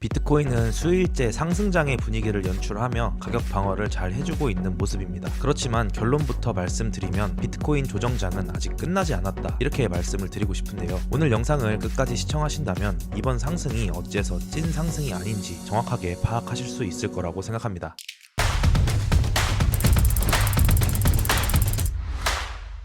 비트코인은 수일째 상승장의 분위기를 연출하며 가격 방어를 잘 해주고 있는 모습입니다. 그렇지만 결론부터 말씀드리면 비트코인 조정장은 아직 끝나지 않았다. 이렇게 말씀을 드리고 싶은데요. 오늘 영상을 끝까지 시청하신다면 이번 상승이 어째서 찐 상승이 아닌지 정확하게 파악하실 수 있을 거라고 생각합니다.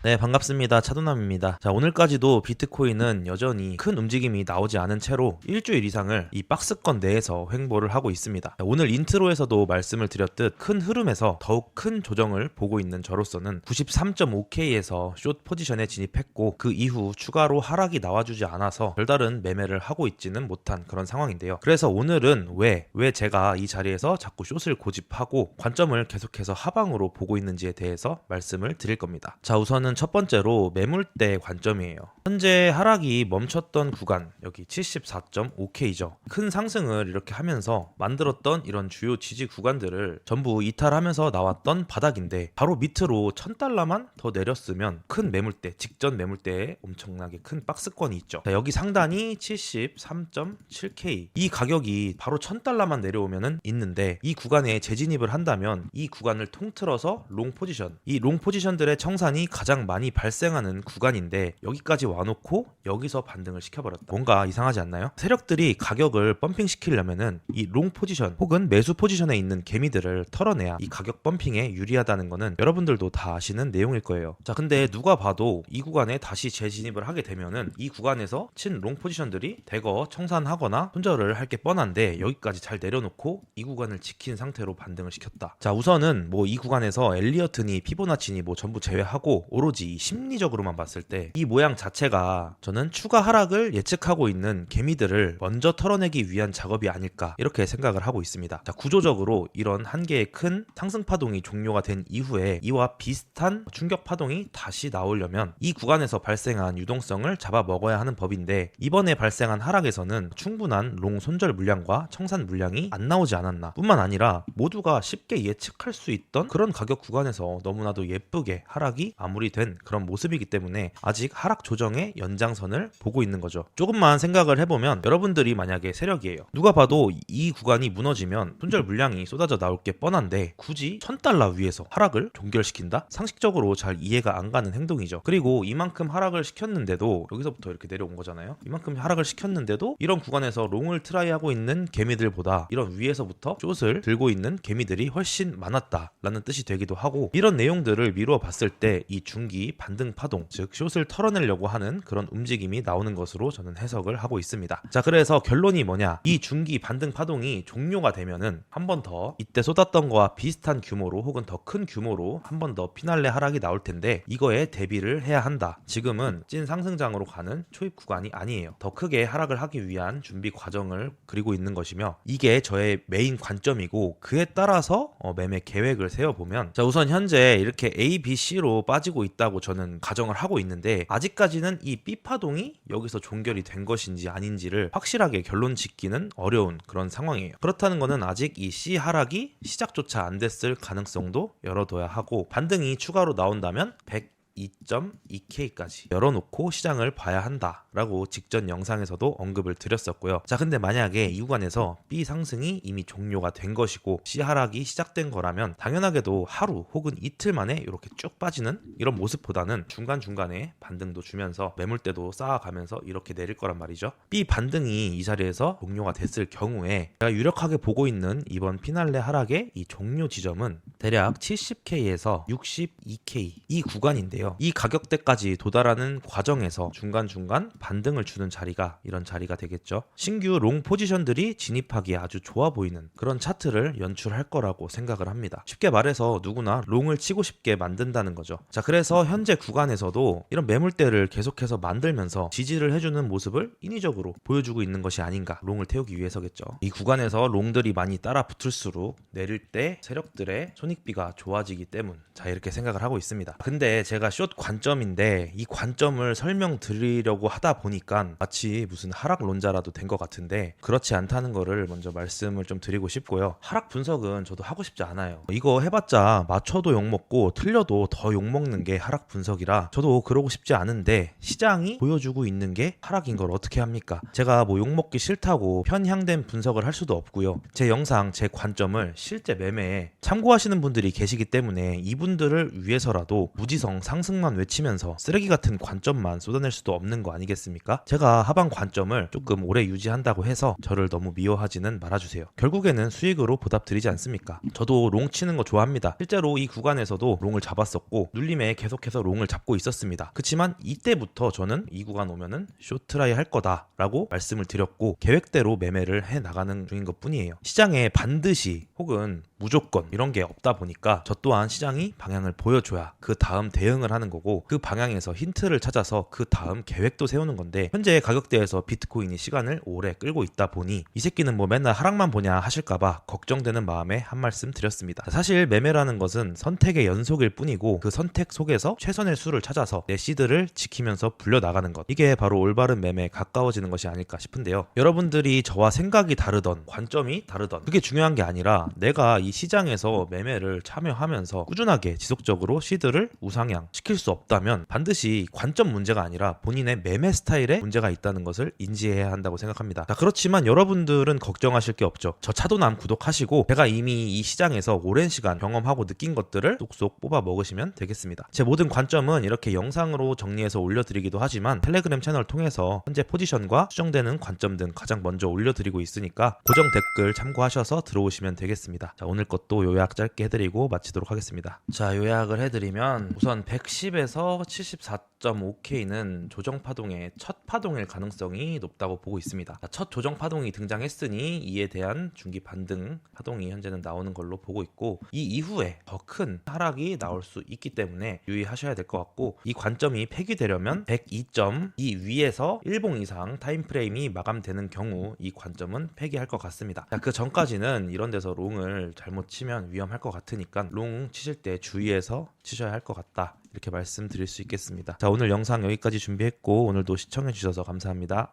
네, 반갑습니다. 차도남입니다. 자, 오늘까지도 비트코인은 여전히 큰 움직임이 나오지 않은 채로 일주일 이상을 이 박스권 내에서 횡보를 하고 있습니다. 자, 오늘 인트로에서도 말씀을 드렸듯 큰 흐름에서 더욱 큰 조정을 보고 있는 저로서는 93.5K에서 숏 포지션에 진입했고 그 이후 추가로 하락이 나와주지 않아서 별다른 매매를 하고 있지는 못한 그런 상황인데요. 그래서 오늘은 왜, 왜 제가 이 자리에서 자꾸 숏을 고집하고 관점을 계속해서 하방으로 보고 있는지에 대해서 말씀을 드릴 겁니다. 자, 우선은 첫 번째로 매물대 관점이에요. 현재 하락이 멈췄던 구간 여기 74.5K죠. 큰 상승을 이렇게 하면서 만들었던 이런 주요 지지 구간들을 전부 이탈하면서 나왔던 바닥인데 바로 밑으로 1000달러만 더 내렸으면 큰 매물대, 직전 매물대에 엄청나게 큰 박스권이 있죠. 자, 여기 상단이 73.7K. 이 가격이 바로 1000달러만 내려오면은 있는데 이 구간에 재진입을 한다면 이 구간을 통틀어서 롱 포지션, 이 롱 포지션들의 청산이 가장 많이 발생하는 구간인데 여기까지 와놓고 여기서 반등을 시켜버렸다. 뭔가 이상하지 않나요? 세력들이 가격을 펌핑 시키려면은 이 롱 포지션 혹은 매수 포지션에 있는 개미들을 털어내야 이 가격 펌핑에 유리하다는 거는 여러분들도 다 아시는 내용일 거예요. 자, 근데 누가 봐도 이 구간에 다시 재진입을 하게 되면은 이 구간에서 친 롱 포지션들이 대거 청산하거나 손절을 할 게 뻔한데 여기까지 잘 내려놓고 이 구간을 지킨 상태로 반등을 시켰다. 자, 우선은 뭐 이 구간에서 엘리어트니 피보나치니 뭐 전부 제외하고 오로지 심리적으로만 봤을 때 이 모양 자체가 저는 추가 하락을 예측하고 있는 개미들을 먼저 털어내기 위한 작업이 아닐까 이렇게 생각을 하고 있습니다. 자, 구조적으로 이런 한 개의 큰 상승 파동이 종료가 된 이후에 이와 비슷한 충격 파동이 다시 나오려면 이 구간에서 발생한 유동성을 잡아 먹어야 하는 법인데 이번에 발생한 하락에서는 충분한 롱 손절 물량과 청산 물량이 안 나오지 않았나 뿐만 아니라 모두가 쉽게 예측할 수 있던 그런 가격 구간에서 너무나도 예쁘게 하락이 마무리 된 그런 모습이기 때문에 아직 하락 조정의 연장선을 보고 있는 거죠. 조금만 생각을 해보면 여러분들이 만약에 세력이에요. 누가 봐도 이 구간이 무너지면 손절 물량이 쏟아져 나올 게 뻔한데 굳이 1000달러 위에서 하락을 종결시킨다? 상식적으로 잘 이해가 안 가는 행동이죠. 그리고 이만큼 하락을 시켰는데도 여기서부터 이렇게 내려온 거잖아요. 이만큼 하락을 시켰는데도 이런 구간에서 롱을 트라이하고 있는 개미들보다 이런 위에서부터 숏을 들고 있는 개미들이 훨씬 많았다라는 뜻이 되기도 하고 이런 내용들을 미루어 봤을 때 이 중기 반등 파동 즉 숏을 털어내려고 하는 그런 움직임이 나오는 것으로 저는 해석을 하고 있습니다. 자 그래서 결론이 뭐냐 이 중기 반등 파동이 종료가 되면은 한 번 더 이때 쏟았던 거와 비슷한 규모로 혹은 더 큰 규모로 한 번 더 피날레 하락이 나올 텐데 이거에 대비를 해야 한다. 지금은 찐 상승장으로 가는 초입 구간이 아니에요. 더 크게 하락을 하기 위한 준비 과정을 그리고 있는 것이며 이게 저의 메인 관점이고 그에 따라서 어, 매매 계획을 세워보면 자 우선 현재 이렇게 A, B, C로 빠지고 있다 고 저는 가정을 하고 있는데 아직까지는 이 B 파동이 여기서 종결이 된 것인지 아닌지를 확실하게 결론 짓기는 어려운 그런 상황이에요. 그렇다는 것은 아직 이 C 하락이 시작조차 안 됐을 가능성도 열어둬야 하고 반등이 추가로 나온다면 100 2.2K까지 열어놓고 시장을 봐야 한다라고 직전 영상에서도 언급을 드렸었고요. 자, 근데 만약에 이 구간에서 B 상승이 이미 종료가 된 것이고 C 하락이 시작된 거라면 당연하게도 하루 혹은 이틀 만에 이렇게 쭉 빠지는 이런 모습보다는 중간중간에 반등도 주면서 매물대도 쌓아가면서 이렇게 내릴 거란 말이죠. B 반등이 이 자리에서 종료가 됐을 경우에 제가 유력하게 보고 있는 이번 피날레 하락의 이 종료 지점은 대략 70K에서 62K 이 구간인데요. 이 가격대까지 도달하는 과정에서 중간중간 반등을 주는 자리가 이런 자리가 되겠죠. 신규 롱 포지션들이 진입하기에 아주 좋아 보이는 그런 차트를 연출할 거라고 생각을 합니다. 쉽게 말해서 누구나 롱을 치고 싶게 만든다는 거죠. 자, 그래서 현재 구간에서도 이런 매물대를 계속해서 만들면서 지지를 해주는 모습을 인위적으로 보여주고 있는 것이 아닌가. 롱을 태우기 위해서겠죠. 이 구간에서 롱들이 많이 따라 붙을수록 내릴 때 세력들의 손익비가 좋아지기 때문. 자, 이렇게 생각을 하고 있습니다. 근데 제가 숏 관점인데 이 관점을 설명드리려고 하다 보니까 마치 무슨 하락론자라도 된 것 같은데 그렇지 않다는 거를 먼저 말씀을 좀 드리고 싶고요. 하락 분석은 저도 하고 싶지 않아요. 이거 해봤자 맞춰도 욕먹고 틀려도 더 욕먹는 게 하락 분석이라 저도 그러고 싶지 않은데 시장이 보여주고 있는 게 하락인 걸 어떻게 합니까? 제가 뭐 욕먹기 싫다고 편향된 분석을 할 수도 없고요. 제 영상, 제 관점을 실제 매매에 참고하시는 분들이 계시기 때문에 이분들을 위해서라도 무지성 상승 만 외치면서 쓰레기 같은 관점만 쏟아낼 수도 없는 거 아니겠습니까? 제가 하방 관점을 조금 오래 유지한다고 해서 저를 너무 미워하지는 말아주세요. 결국에는 수익으로 보답드리지 않습니까? 저도 롱 치는 거 좋아합니다. 실제로 이 구간에서도 롱을 잡았었고 눌림에 계속해서 롱을 잡고 있었습니다. 그렇지만 이때부터 저는 이 구간 오면은 쇼트라이 할 거다라고 말씀을 드렸고 계획대로 매매를 해 나가는 중인 것 뿐이에요. 시장에 반드시 혹은 무조건 이런 게 없다 보니까 저 또한 시장이 방향을 보여줘야 그 다음 대응을 하는 거고 그 방향에서 힌트를 찾아서 그 다음 계획도 세우는 건데 현재 가격대에서 비트코인이 시간을 오래 끌고 있다 보니 이 새끼는 뭐 맨날 하락만 보냐 하실까봐 걱정되는 마음에 한 말씀 드렸습니다. 사실 매매라는 것은 선택의 연속일 뿐이고 그 선택 속에서 최선의 수를 찾아서 내 시드를 지키면서 불려나가는 것 이게 바로 올바른 매매에 가까워지는 것이 아닐까 싶은데요. 여러분들이 저와 생각이 다르던 관점이 다르던 그게 중요한 게 아니라 내가 이 시장에서 매매를 참여하면서 꾸준하게 지속적으로 시드를 우상향 시킬 수 없다면 반드시 관점 문제가 아니라 본인의 매매 스타일에 문제가 있다는 것을 인지해야 한다고 생각합니다. 자, 그렇지만 여러분들은 걱정하실 게 없죠. 저 차도 남 구독하시고 제가 이미 이 시장에서 오랜 시간 경험하고 느낀 것들을 쏙쏙 뽑아 먹으시면 되겠습니다. 제 모든 관점은 이렇게 영상으로 정리해서 올려드리기도 하지만 텔레그램 채널 통해서 현재 포지션과 수정되는 관점 등 가장 먼저 올려드리고 있으니까 고정 댓글 참고하셔서 들어오시면 되겠습니다. 자, 오늘 것도 요약 짧게 해드리고 마치도록 하겠습니다. 자, 요약을 해드리면 우선 110 에서 74.5K는 조정 파동의 첫 파동일 가능성이 높다고 보고 있습니다. 자, 첫 조정 파동이 등장했으니 이에 대한 중기 반등 파동이 현재는 나오는 걸로 보고 있고 이 이후에 더 큰 하락이 나올 수 있기 때문에 유의하셔야 될 것 같고 이 관점이 폐기되려면 102점 이 위에서 1봉 이상 타임프레임이 마감되는 경우 이 관점은 폐기할 것 같습니다. 자, 그 전까지는 이런 데서 롱을 잘못 치면 위험할 것 같으니까 롱 치실 때 주의해서 치셔야 할 것 같다. 이렇게 말씀드릴 수 있겠습니다. 자, 오늘 영상 여기까지 준비했고 오늘도 시청해 주셔서 감사합니다.